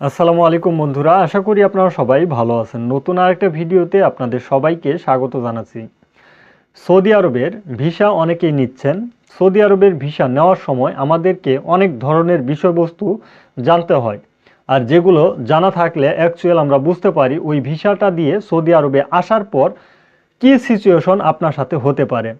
আসসালামু আলাইকুম বন্ধুরা, আশা করি আপনারা সবাই ভালো আছেন। নতুন আরেকটা ভিডিওতে আপনাদের সবাইকে স্বাগত জানাচ্ছি। সৌদি আরবের ভিসা অনেকেই নিচ্ছেন। সৌদি আরবের ভিসা নেওয়ার সময় আমাদেরকে অনেক ধরনের বিষয়বস্তু জানতে হয়। আর যেগুলো জানা থাকলে অ্যাকচুয়াল আমরা বুঝতে পারি ওই ভিসাটা দিয়ে সৌদি আরবে আসার পর কী সিচুয়েশন আপনার সাথে হতে পারে।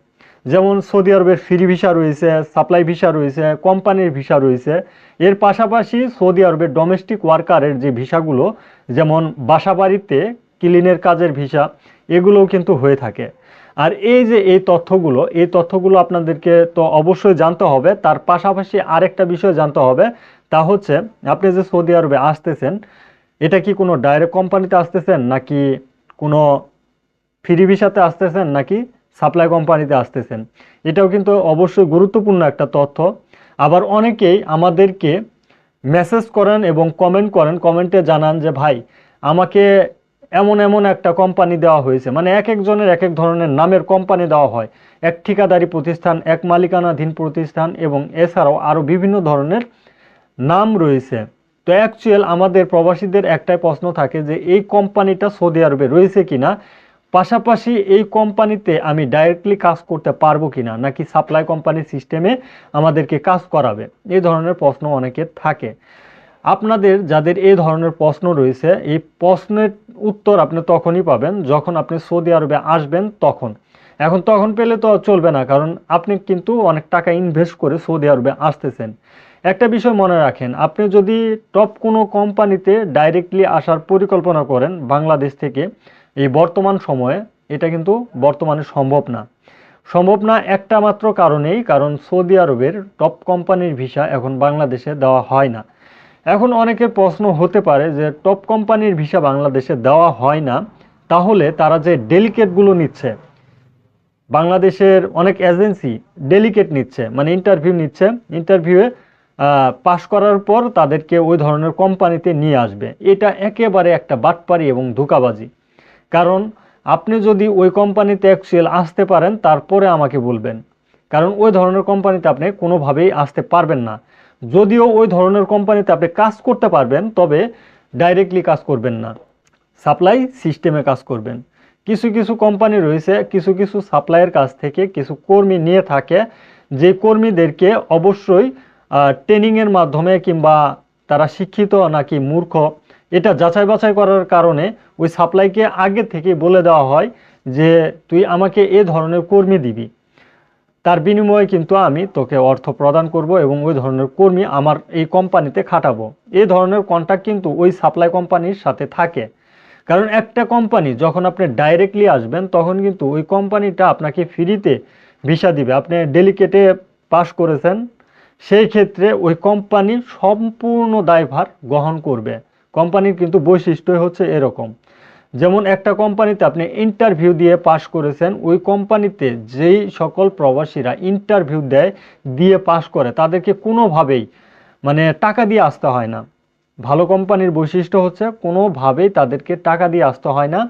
যেমন সৌদি আরবের ফ্রি ভিসা রয়েছে সাপ্লাই ভিসা রয়েছে কোম্পানির ভিসা রয়েছে। এর পাশাপাশি সৌদি আরবের ডোমেস্টিক ওয়ার্কারের যে ভিসাগুলো যেমন বাসাবাড়িতে ক্লিনের কাজের ভিসা এগুলোও কিন্তু হয়ে থাকে। আর এই যে এই তথ্যগুলো এই তথ্যগুলো আপনাদেরকে তো অবশ্যই জানতে হবে। তার পাশাপাশি আরেকটা বিষয় জানতে হবে, তা হচ্ছে, আপনি যে সৌদি আরবে আসতেছেন, এটা কি কোনো ডাইরেক্ট কোম্পানিতে আসতেছেন নাকি কোনো ফ্রি ভিসাতে আসতেছেন নাকি সাপ্লাই কোম্পানিতে আসতেছেন। এটাও কিন্তু অবশ্যই গুরুত্বপূর্ণ একটা তথ্য। আবার অনেকেই আমাদেরকে মেসেজ করেন এবং কমেন্ট করেন। কমেন্টে জানান যে, ভাই, আমাকে এমন এমন একটা কোম্পানি দেওয়া হয়েছে। মানে এক একজনের এক এক ধরনের নামের কোম্পানি দেওয়া হয়। এক ঠিকাদারি প্রতিষ্ঠান, এক মালিকানাধীন প্রতিষ্ঠান এবং এছাড়াও আরও বিভিন্ন ধরনের নাম রয়েছে। তো অ্যাকচুয়াল আমাদের প্রবাসীদের একটাই প্রশ্ন থাকে যে, এই কোম্পানিটা সৌদি আরবে রয়েছে কিনা? পাশাপাশি এই কোম্পানিতে আমি ডাইরেক্টলি কাজ করতে পারব কিনা নাকি সাপ্লাই কোম্পানির সিস্টেমে আমাদেরকে কাজ করাবে? এই ধরনের প্রশ্ন অনেকের থাকে। আপনাদের, যাদের এই ধরনের প্রশ্ন রয়েছে, এই প্রশ্নের উত্তর আপনি তখনই পাবেন যখন আপনি সৌদি আরবে আসবেন তখন। এখন তখন পেলে তো চলবে না, কারণ আপনি কিন্তু অনেক টাকা ইনভেস্ট করে সৌদি আরবে আসতেছেন। একটা বিষয় মনে রাখেন, আপনি যদি টপ কোনো কোম্পানিতে ডাইরেক্টলি আসার পরিকল্পনা করেন বাংলাদেশ থেকে এই বর্তমান সময়ে এটা কিন্তু বর্তমানে সম্ভব না। সম্ভব না একটা মাত্র কারণেই, কারণ সৌদি আরবের টপ কোম্পানির ভিসা এখন বাংলাদেশে দেওয়া হয় না। এখন অনেকের প্রশ্ন হতে পারে যে টপ কোম্পানির ভিসা বাংলাদেশে দেওয়া হয় না, তাহলে তারা যে ডেলিকেটগুলো নিচ্ছে, বাংলাদেশের অনেক এজেন্সি ডেলিকেট নিচ্ছে মানে ইন্টারভিউ নিচ্ছে ইন্টারভিউয়ে পাশ করার পর তাদেরকে ওই ধরনের কোম্পানিতে নিয়ে আসবে। এটা একেবারে একটা বাটপারি এবং ধোকাবাজি। কারণ আপনি যদি ওই কোম্পানিতে অ্যাকচুয়াল আসতে পারেন, তারপরে আমাকে বলবেন। কারণ ওই ধরনের কোম্পানিতে আপনি কোনোভাবেই আসতে পারবেন না। যদিও ওই ধরনের কোম্পানিতে আপনি কাজ করতে পারবেন, তবে ডাইরেক্টলি কাজ করবেন না। সাপ্লাই সিস্টেমে কাজ করবেন। কিছু কিছু কোম্পানি রয়েছে, কিছু কিছু সাপ্লাইয়ের কাছ থেকে কিছু কর্মী নিয়ে থাকে, যে কর্মীদেরকে অবশ্যই ট্রেনিংয়ের মাধ্যমে কিংবা তারা শিক্ষিত নাকি মূর্খ এটা যাচাই বাছাই করার কারণে ওই সাপ্লাইকে আগে থেকে বলে দেওয়া হয় যে তুই আমাকে এ ধরনের কর্মী দিবি। তার বিনিময়ে কিন্তু আমি তোকে অর্থ প্রদান করব এবং ওই ধরনের কর্মী আমার এই কোম্পানিতে খাটাবো। এই ধরনের কন্ট্যাক্ট কিন্তু ওই সাপ্লাই কোম্পানির সাথে থাকে। কারণ একটা কোম্পানি যখন আপনি ডাইরেক্টলি আসবেন, তখন কিন্তু ওই কোম্পানিটা আপনাকে ফ্রিতে ভিসা দিবে। আপনি ডেলিকেটে পাস করেছেন, সেই ক্ষেত্রে ওই কোম্পানি সম্পূর্ণ দায়ভার গ্রহণ করবে। কোম্পানির কিন্তু বৈশিষ্ট্যই হচ্ছে এরকম। যেমন একটা কোম্পানিতে আপনি ইন্টারভিউ দিয়ে পাশ করেছেন, ওই কোম্পানিতে যেই সকল প্রবাসীরা ইন্টারভিউ দেয়, দিয়ে পাশ করে, তাদেরকে কোনোভাবেই মানে টাকা দিয়ে আসতে হয় না। ভালো কোম্পানির বৈশিষ্ট্য হচ্ছে কোনোভাবেই তাদেরকে টাকা দিয়ে আসতে হয় না।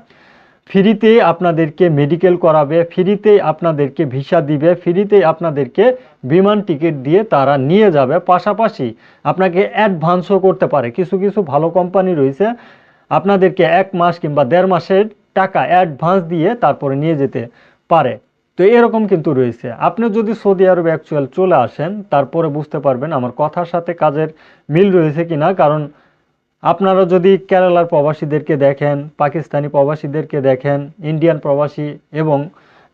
ফ্রিতেই আপনাদেরকে মেডিকেল করাবে ফ্রিতেই আপনাদেরকে ভিসা দিবে ফ্রিতেই আপনাদেরকে বিমান টিকিট দিয়ে তারা নিয়ে যাবে। পাশাপাশি আপনাকে অ্যাডভান্সও করতে পারে। কিছু কিছু ভালো কোম্পানি রয়েছে, আপনাদেরকে এক মাস কিংবা দেড় মাসের টাকা অ্যাডভান্স দিয়ে তারপরে নিয়ে যেতে পারে। তো এরকম কিন্তু রয়েছে। আপনি যদি সৌদি আরবে অ্যাকচুয়াল চলে আসেন, তারপরে বুঝতে পারবেন আমার কথার সাথে কাজের মিল রয়েছে কিনা। কারণ আপনারা যদি কেরালার প্রবাসীদেরকে দেখেন, পাকিস্তানি প্রবাসীদেরকে দেখেন, ইন্ডিয়ান প্রবাসী এবং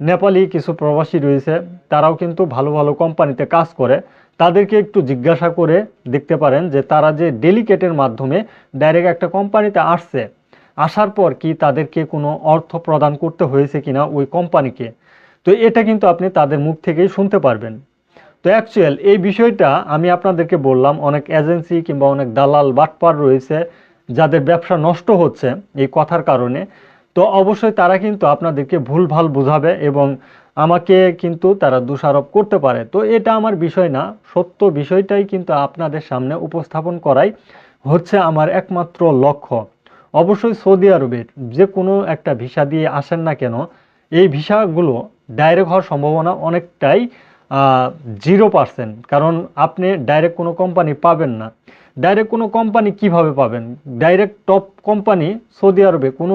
নেপালি কিছু প্রবাসী রয়েছে, তারাও কিন্তু ভালো ভালো কোম্পানিতে কাজ করে, তাদেরকে একটু জিজ্ঞাসা করে দেখতে পারেন যে তারা যে ডেলিকেটের মাধ্যমে ডাইরেক্ট একটা কোম্পানিতে আসছে, আসার পর কি তাদেরকে কোনো অর্থ প্রদান করতে হয়েছে কিনা ওই কোম্পানিকে? তো এটা কিন্তু আপনি তাদের মুখ থেকেই শুনতে পারবেন। তো অ্যাকচুয়াল এই বিষয়টা আমি আপনাদেরকে বললাম, অনেক এজেন্সি কিংবা অনেক দালাল বাটপার রয়েছে যাদের ব্যবসা নষ্ট হচ্ছে এই কথার কারণে। তো অবশ্যই তারা কিন্তু আপনাদেরকে ভুলভাল বোঝাবে এবং আমাকে কিন্তু তারা দোষারোপ করতে পারে। তো এটা আমার বিষয় না, সত্য বিষয়টাই কিন্তু আপনাদের সামনে উপস্থাপন করাই হচ্ছে আমার একমাত্র লক্ষ্য। অবশ্যই সৌদি আরবের যে কোনো একটা ভিসা দিয়ে আসেন না কেন, এই ভিসাগুলো ডাইরেক্ট হওয়ার সম্ভাবনা অনেকটাই জিরো পার্সেন্ট কারণ আপনি ডাইরেক্ট কোনো কোম্পানি পাবেন না। ডাইরেক্ট কোনো কোম্পানি কীভাবে পাবেন? ডাইরেক্ট টপ কোম্পানি সৌদি আরবে কোনো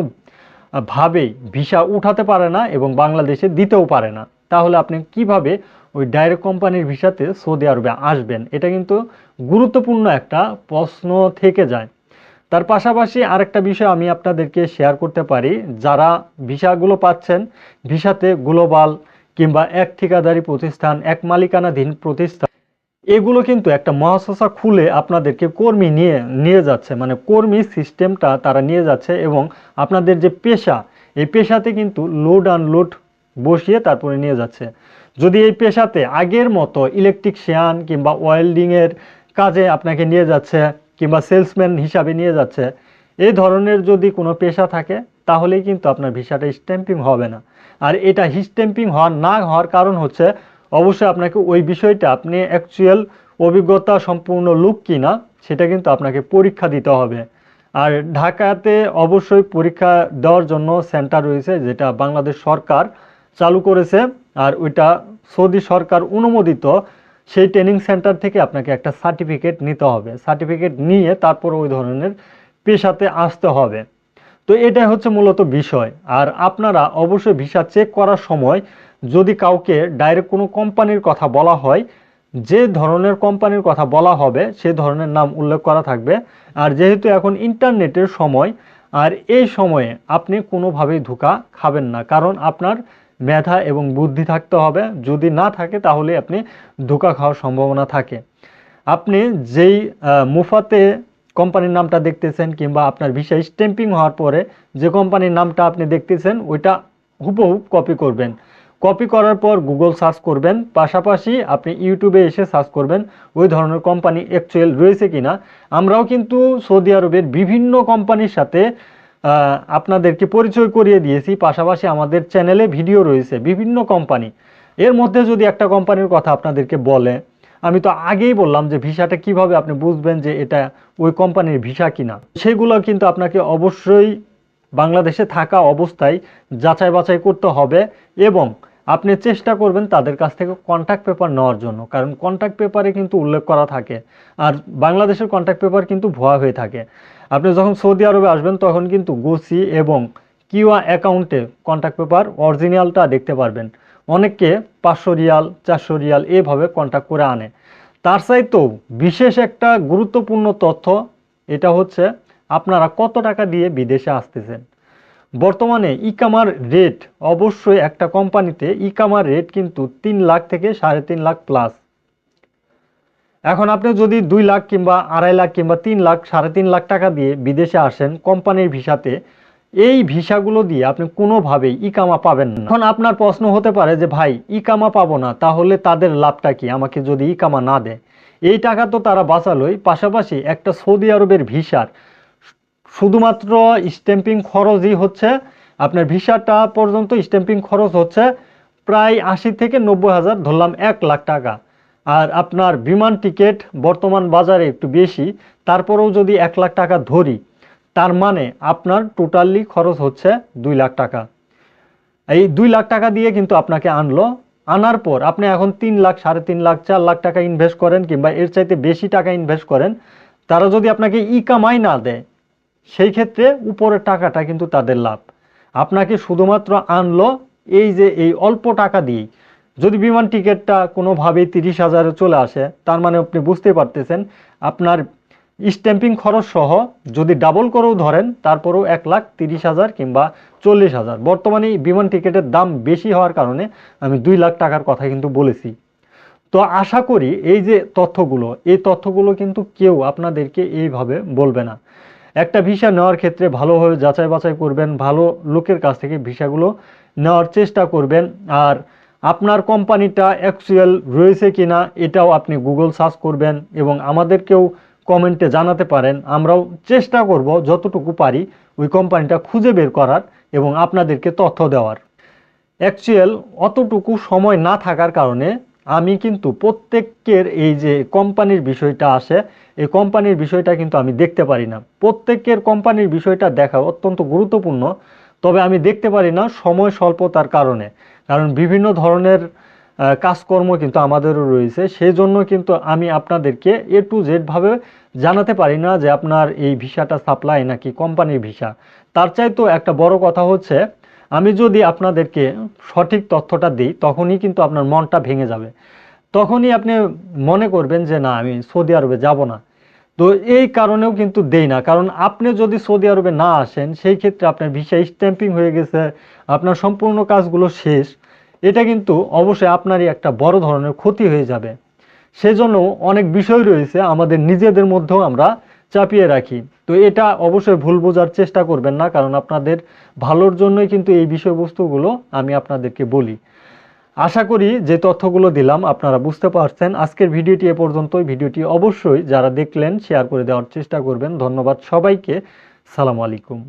ভাবেই ভিসা উঠাতে পারে না এবং বাংলাদেশে দিতেও পারে না। তাহলে আপনি কীভাবে ওই ডাইরেক্ট কোম্পানির ভিসাতে সৌদি আরবে আসবেন? এটা কিন্তু গুরুত্বপূর্ণ একটা প্রশ্ন থেকে যায়। তার পাশাপাশি আরেকটা বিষয় আমি আপনাদেরকে শেয়ার করতে পারি। যারা ভিসাগুলো পাচ্ছেন ভিসাতে গ্লোবাল কিংবা এক ঠিকাদারি প্রতিষ্ঠান, এক মালিকানাধীন প্রতিষ্ঠান, এগুলো কিন্তু একটা মহাশাসা খুলে আপনাদেরকে কর্মী নিয়ে নিয়ে যাচ্ছে। মানে কর্মী সিস্টেমটা তারা নিয়ে যাচ্ছে এবং আপনাদের যে পেশা, এই পেশাতে কিন্তু লোড আনলোড বসিয়ে তারপরে নিয়ে যাচ্ছে। যদি এই পেশাতে আগের মতো ইলেকট্রিকশিয়ান কিংবা ওয়েল্ডিংয়ের কাজে আপনাকে নিয়ে যাচ্ছে কিংবা সেলসম্যান হিসাবে নিয়ে যাচ্ছে এই ধরনের যদি কোনো পেশা থাকে, তাহলেই কিন্তু আপনার ভিসাটা স্ট্যাম্পিং হবে না। আর এটা স্ট্যাম্পিং হওয়ার না হওয়ার কারণ হচ্ছে, অবশ্যই আপনাকে ওই বিষয়টা, আপনি অ্যাকচুয়াল অভিজ্ঞতা সম্পূর্ণ লোক কিনা, সেটা কিন্তু আপনাকে পরীক্ষা দিতে হবে। আর ঢাকাতে অবশ্যই পরীক্ষা দেওয়ার জন্য সেন্টার রয়েছে, যেটা বাংলাদেশ সরকার চালু করেছে, আর ওইটা সৌদি সরকার অনুমোদিত, সেই ট্রেনিং সেন্টার থেকে আপনাকে একটা সার্টিফিকেট নিতে হবে। সার্টিফিকেট নিয়ে তারপর ওই ধরনের পেশাতে আসতে হবে। তো এটাই হচ্ছে মূলত বিষয়। আর আপনারা অবশ্যই ভিসা চেক করার সময় যদি কাউকে ডাইরেক্ট কোনো কোম্পানির কথা বলা হয়, যে ধরনের কোম্পানির কথা বলা হবে, সে ধরনের নাম উল্লেখ করা থাকবে। আর যেহেতু এখন ইন্টারনেটের সময়, আর এই সময়ে আপনি কোনোভাবেই ধোকা খাবেন না, কারণ আপনার মেধা এবং বুদ্ধি থাকতে হবে। যদি না থাকে, তাহলে আপনি ধোকা খাওয়ার সম্ভাবনা থাকে। আপনি যেই মুফাতে কোম্পানির নামটা দেখতেছেন কিংবা আপনার ভিসা স্ট্যাম্পিং হওয়ার পরে যে কোম্পানির নামটা আপনি দেখতেছেন, ওইটা হুবহু কপি করবেন। কপি করার পর গুগল সার্চ করবেন, পাশাপাশি আপনি ইউটিউবে এসে সার্চ করবেন, ওই ধরনের কোম্পানি অ্যাকচুয়াল রয়েছে কিনা। আমরাও কিন্তু সৌদি আরবের বিভিন্ন কোম্পানির সাথে আপনাদেরকে পরিচয় করিয়ে দিয়েছি, পাশাপাশি আমাদের চ্যানেলে ভিডিও রয়েছে বিভিন্ন কোম্পানি। এর মধ্যে যদি একটা কোম্পানির কথা আপনাদেরকে বলে আমি তো আগেই বললাম যে ভিসাটা কীভাবে আপনি বুঝবেন যে এটা ওই কোম্পানির ভিসা কিনা। সেগুলো কিন্তু আপনাকে অবশ্যই বাংলাদেশে থাকা অবস্থায় যাচাই বাছাই করতে হবে এবং আপনি চেষ্টা করবেন তাদের কাছ থেকে কন্ট্যাক্ট পেপার নেওয়ার জন্য, কারণ কন্ট্যাক্ট পেপারে কিন্তু উল্লেখ করা থাকে আর বাংলাদেশের কন্ট্যাক্ট পেপার কিন্তু ভুয়া হয়ে থাকে। আপনি যখন সৌদি আরবে আসবেন তখন কিন্তু গোসি এবং কিউয়া অ্যাকাউন্টে কন্ট্যাক্ট পেপার অরিজিনালটা দেখতে পারবেন। অনেককে পাঁচশো রিয়াল, চারশো রিয়াল এভাবে কন্ট্যাক্ট করে আনে। তার চাইতেও বিশেষ একটা গুরুত্বপূর্ণ তথ্য, এটা হচ্ছে আপনারা কত টাকা দিয়ে বিদেশে আসতেছেন। বর্তমানে ইকামার রেট অবশ্যই একটা কোম্পানিতে ইকামার রেট কিন্তু তিন লাখ থেকে সাড়ে তিন লাখ প্লাস এখন আপনি যদি দুই লাখ কিংবা আড়াই লাখ কিংবা তিন লাখ, সাড়ে তিন লাখ টাকা দিয়ে বিদেশে আসেন, কোম্পানির ভিসাতে এই ভিসাগুলো দিয়ে আপনি কোনোভাবেই ইকামা পাবেন না। এখন আপনার প্রশ্ন হতে পারে যে, ভাই, ইকামা পাবো না, তাহলে তাদের লাভটা কি? আমাকে যদি ইকামা না দেয়? এই টাকা তো তারা বাঁচালোই। পাশাপাশি একটা সৌদি আরবের ভিসার শুধুমাত্র স্ট্যাম্পিং খরচই হচ্ছে, আপনার ভিসাটা পর্যন্ত স্ট্যাম্পিং খরচ হচ্ছে প্রায় আশি থেকে নব্বই হাজার, ধরলাম এক লাখ টাকা। আর আপনার বিমান টিকিট বর্তমান বাজারে একটু বেশি, তারপরেও যদি এক লাখ টাকা ধরি তার মানে আপনার টোটালি খরচ হচ্ছে দুই লাখ টাকা। এই দুই লাখ টাকা দিয়ে কিন্তু আপনাকে আনলো। আনার পর আপনি এখন তিন লাখ, সাড়ে তিন লাখ, চার লাখ টাকা ইনভেস্ট করেন কিংবা এর চাইতে বেশি টাকা ইনভেস্ট করেন, তারা যদি আপনাকে ই কামাই না দেয়, সেই ক্ষেত্রে উপরের টাকাটা কিন্তু তাদের লাভ। আপনাকে শুধুমাত্র আনলো এই যে এই অল্প টাকা দিয়েই। যদি বিমান টিকিটটা কোনোভাবেই তিরিশ হাজারে চলে আসে, তার মানে আপনি বুঝতে পারতেছেন, আপনার স্ট্যাম্পিং খরচ সহ যদি ডাবল করেও ধরেন, তারপরেও এক লাখ তিরিশ হাজার কিংবা চল্লিশ হাজার। বর্তমানে বিমান টিকিটের দাম বেশি হওয়ার কারণে আমি দুই লাখ টাকার কথা কিন্তু বলেছি। তো আশা করি এই যে তথ্যগুলো, এই তথ্যগুলো কিন্তু কেউ আপনাদেরকে এইভাবে বলবে না। একটা ভিসা নেওয়ার ক্ষেত্রে ভালোভাবে যাচাই বাছাই করবেন, ভালো লোকের কাছ থেকে ভিসাগুলো নেওয়ার চেষ্টা করবেন। আর আপনার কোম্পানিটা অ্যাকচুয়াল রয়েছে কিনা, এটাও আপনি গুগল সার্চ করবেন এবং আমাদেরকেও কমেন্টে জানাতে পারেন। আমরাও চেষ্টা করব যতটুকু পারি ওই কোম্পানিটা খুঁজে বের করার এবং আপনাদেরকে তথ্য দেওয়ার। অ্যাকচুয়াল অতটুকু সময় না থাকার কারণে আমি কিন্তু প্রত্যেকের এই যে কোম্পানির বিষয়টা আসে, এই কোম্পানির বিষয়টা কিন্তু আমি দেখতে পারি না। প্রত্যেকের কোম্পানির বিষয়টা দেখা অত্যন্ত গুরুত্বপূর্ণ, তবে আমি দেখতে পারি না সময় স্বল্পতার কারণে। কারণ বিভিন্ন ধরনের কাজকর্ম কিন্তু আমাদেরও রয়েছে। সেই জন্য কিন্তু আমি আপনাদেরকে এ টু জেড ভাবে জানাতে পারি না যে আপনার এই ভিসাটা সাপ্লাই নাকি কোম্পানির ভিসা। তার চাইতেও একটা বড় কথা হচ্ছে, আমি যদি আপনাদেরকে সঠিক তথ্যটা দিই, তখনই কিন্তু আপনার মনটা ভেঙে যাবে। তখনই আপনি মনে করবেন যে, না, আমি সৌদি আরবে যাব না। তো এই কারণেও কিন্তু দেই না। কারণ আপনি যদি সৌদি আরবে না আসেন, সেই ক্ষেত্রে আপনার ভিসা স্ট্যাম্পিং হয়ে গেছে, আপনার সম্পূর্ণ কাজগুলো শেষ। এটা কিন্তু অবশ্যই আপনারই একটা বড় ধরনের ক্ষতি হয়ে যাবে। সেজন্য অনেক বিষয় রয়েছে আমাদের নিজেদের মধ্যেও আমরা চাপিয়ে রাখি। তো এটা অবশ্যই ভুল বোঝার চেষ্টা করবেন না, কারণ আপনাদের ভালোর জন্যই কিন্তু এই বিষয়বস্তুগুলো আমি আপনাদেরকে বলি। আশা করি যে তথ্যগুলো দিলাম, আপনারা বুঝতে পারছেন। আজকের ভিডিওটি এ পর্যন্তই। ভিডিওটি অবশ্যই যারা দেখলেন, শেয়ার করে দেওয়ার চেষ্টা করবেন। ধন্যবাদ সবাইকে। সালাম আলাইকুম।